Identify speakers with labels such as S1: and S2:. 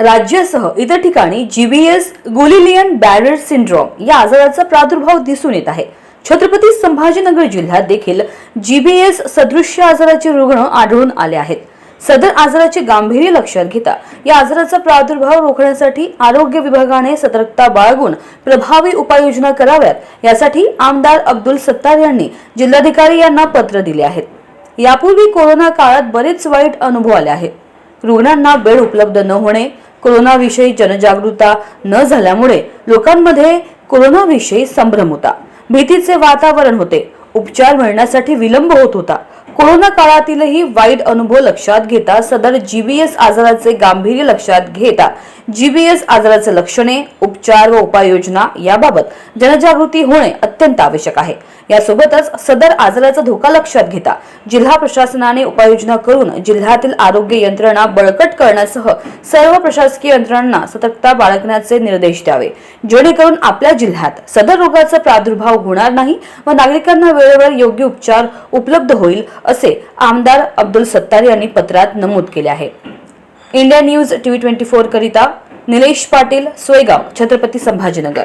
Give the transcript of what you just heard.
S1: राज्यासह इतर ठिकाणी जीबीएस गुलिलियन बॅरर सिंड्रोम या आजाराचा प्रादुर्भाव दिसून येत आहे. छत्रपती संभाजीनगर जिल्ह्यात देखील जीबीएस सदृश्य आजाराचे रुग्ण आढळून आले आहेत. सदर आजाराचे गांभीर्य लक्षात घेता या आजाराचा प्रादुर्भाव रोखण्यासाठी आरोग्य विभागाने सतर्कता बाळगून प्रभावी उपाययोजना कराव्यात यासाठी आमदार अब्दुल सत्तार यांनी जिल्हाधिकारी यांना पत्र दिले आहेत. यापूर्वी कोरोना काळात बरेच वाईट अनुभव आले आहेत. रुग्णांना बेड उपलब्ध न होणे कोरोनाविषयी जनजागृता न झाल्यामुळे लोकांमध्ये कोरोनाविषयी संभ्रम होता. भीतीचे वातावरण होते. उपचार मिळण्यासाठी विलंब होत होता. कोरोना काळातीलही वाईट अनुभव लक्षात घेता सदर जीबीएस आजाराचे गांभीर्य लक्षात घेता जीबीएस आजाराचे लक्षणे उपचार व उपाययोजना याबाबत जनजागृती होणे अत्यंत आवश्यक आहे. यासोबतच सदर आजाराचा धोका लक्षात घेता जिल्हा प्रशासनाने उपाययोजना करून जिल्ह्यातील आरोग्य यंत्रणा बळकट करण्यासह सर्व प्रशासकीय यंत्रणांना सतर्कता बाळगण्याचे निर्देश द्यावे. जेणेकरून आपल्या जिल्ह्यात सदर रोगाचा प्रादुर्भाव होणार नाही व नागरिकांना वेळेवर योग्य उपचार उपलब्ध होईल असे आमदार अब्दुल सत्तार यांनी पत्रात नमूद केले आहे. India news TV twenty four करिता निलेश पाटील सोयगाव छत्रपती संभाजीनगर.